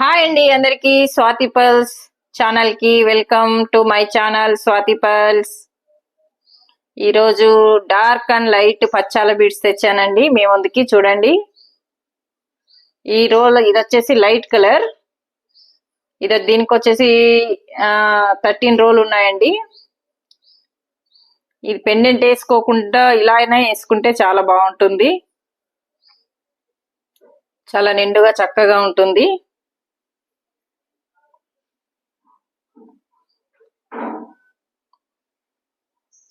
Hi అండి అందరికి. Swathi pulse ఛానల్కి welcome to my channel Swathi pulse. ఈరోజు డార్క్ అండ్ లైట్ పచ్చాల బీడ్స్ తెచ్చానండి. మీ ముందుకి చూడండి. ఈ రోల్ ఇది వచ్చేసి లైట్ కలర్. ఇది దీనికి వచ్చేసి థర్టీన్ రోల్ ఉన్నాయండి. ఇది పెండెంట్ వేసుకోకుండా ఇలా అయినా వేసుకుంటే చాలా బాగుంటుంది. చాలా నిండుగా చక్కగా ఉంటుంది.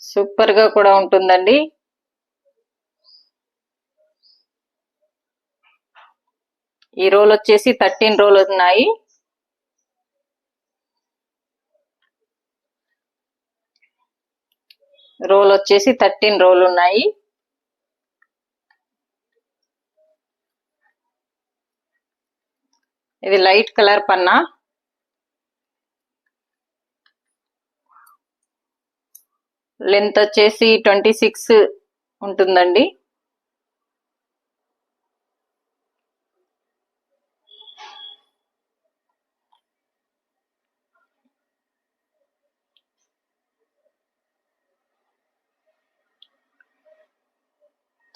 సూపర్గా కూడా ఉంటుందండి. ఈ రోల్ వచ్చేసి థర్టీన్ రోల్ ఉన్నాయి. రోల్ వచ్చేసి థర్టీన్ రోల్ ఉన్నాయి. ఇది లైట్ కలర్ పన్నా. లెంత్ వచ్చేసి ట్వంటీ సిక్స్ ఉంటుందండి.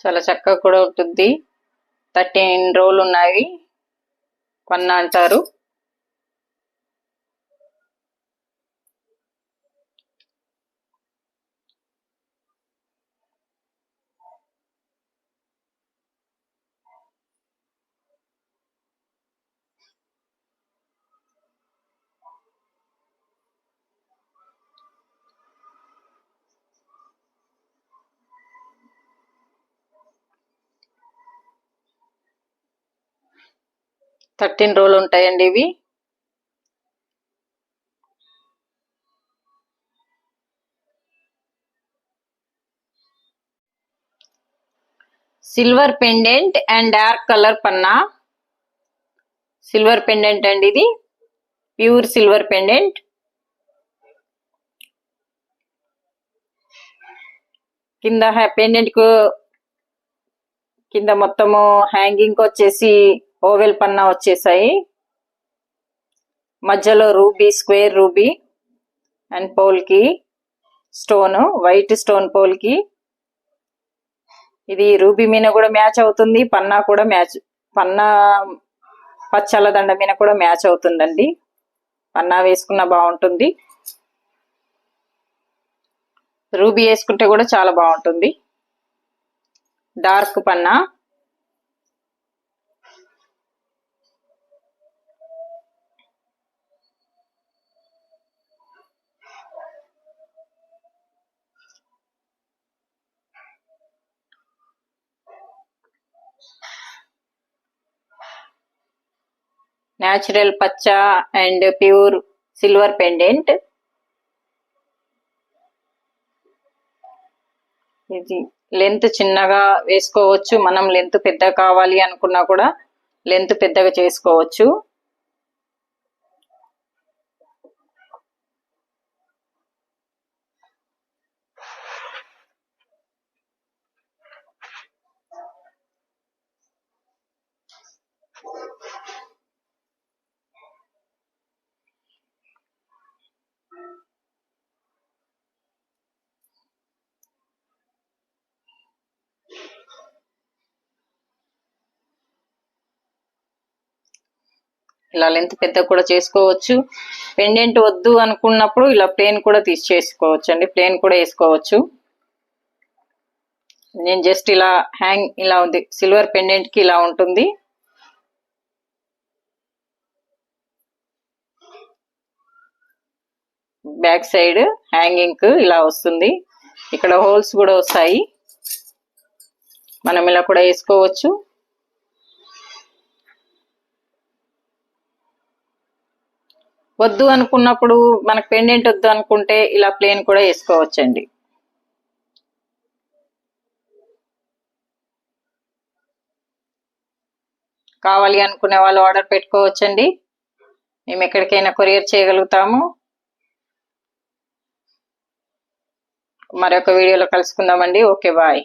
చాలా చక్కగా కూడా ఉంటుంది. థర్టీన్ రోలు ఉన్నాయి. వన్ అంటారు. థర్టీన్ రోలు ఉంటాయండి ఇవి. Silver pendant and dark colour Panna. Silver pendant అండి ఇది. Pure silver pendant. కింద పెండెంట్కు కింద మొత్తము హ్యాంగింగ్ వచ్చేసి ఓవెల్ పన్నా వచ్చేసాయి. మధ్యలో ruby square ruby and polki stone white stone polki. ఇది రూబీ మీద కూడా మ్యాచ్ అవుతుంది పన్నా కూడా మ్యాచ్ పన్నా పచ్చల దండ మీద కూడా మ్యాచ్ అవుతుందండి. పన్నా వేసుకున్న బాగుంటుంది. రూబీ వేసుకుంటే కూడా చాలా బాగుంటుంది. డార్క్ పన్నా. న్యాచురల్ పచ్చ అండ్ ప్యూర్ సిల్వర్ పెండెంట్. ఇది లెంత్ చిన్నగా వేసుకోవచ్చు. మనం లెంత్ పెద్ద కావాలి అనుకున్నా కూడా లెంత్ పెద్దగా చేసుకోవచ్చు. ఇలా లెంత్ పెద్ద కూడా చేసుకోవచ్చు. పెండెంట్ వద్దు అనుకున్నప్పుడు ఇలా ప్లేన్ కూడా తీసి చేసుకోవచ్చు అండి ప్లేన్ కూడా వేసుకోవచ్చు. నేను జస్ట్ ఇలా హ్యాంగ్ ఇలా ఉంది. సిల్వర్ పెండెంట్కి ఇలా ఉంటుంది. బ్యాక్ సైడ్ హ్యాంగింగ్ ఇలా వస్తుంది. ఇక్కడ హోల్స్ కూడా వస్తాయి. మనం ఇలా కూడా వేసుకోవచ్చు. వద్దు అనుకున్నప్పుడు మనకు పెండెంట్ వద్దు అనుకుంటే ఇలా ప్లేన్ కూడా వేసుకోవచ్చండి. కావాలి అనుకునే వాళ్ళు ఆర్డర్ పెట్టుకోవచ్చండి. మేము ఎక్కడికైనా కొరియర్ చేయగలుగుతాము. మరొక వీడియోలో కలుసుకుందామండి. Okay bye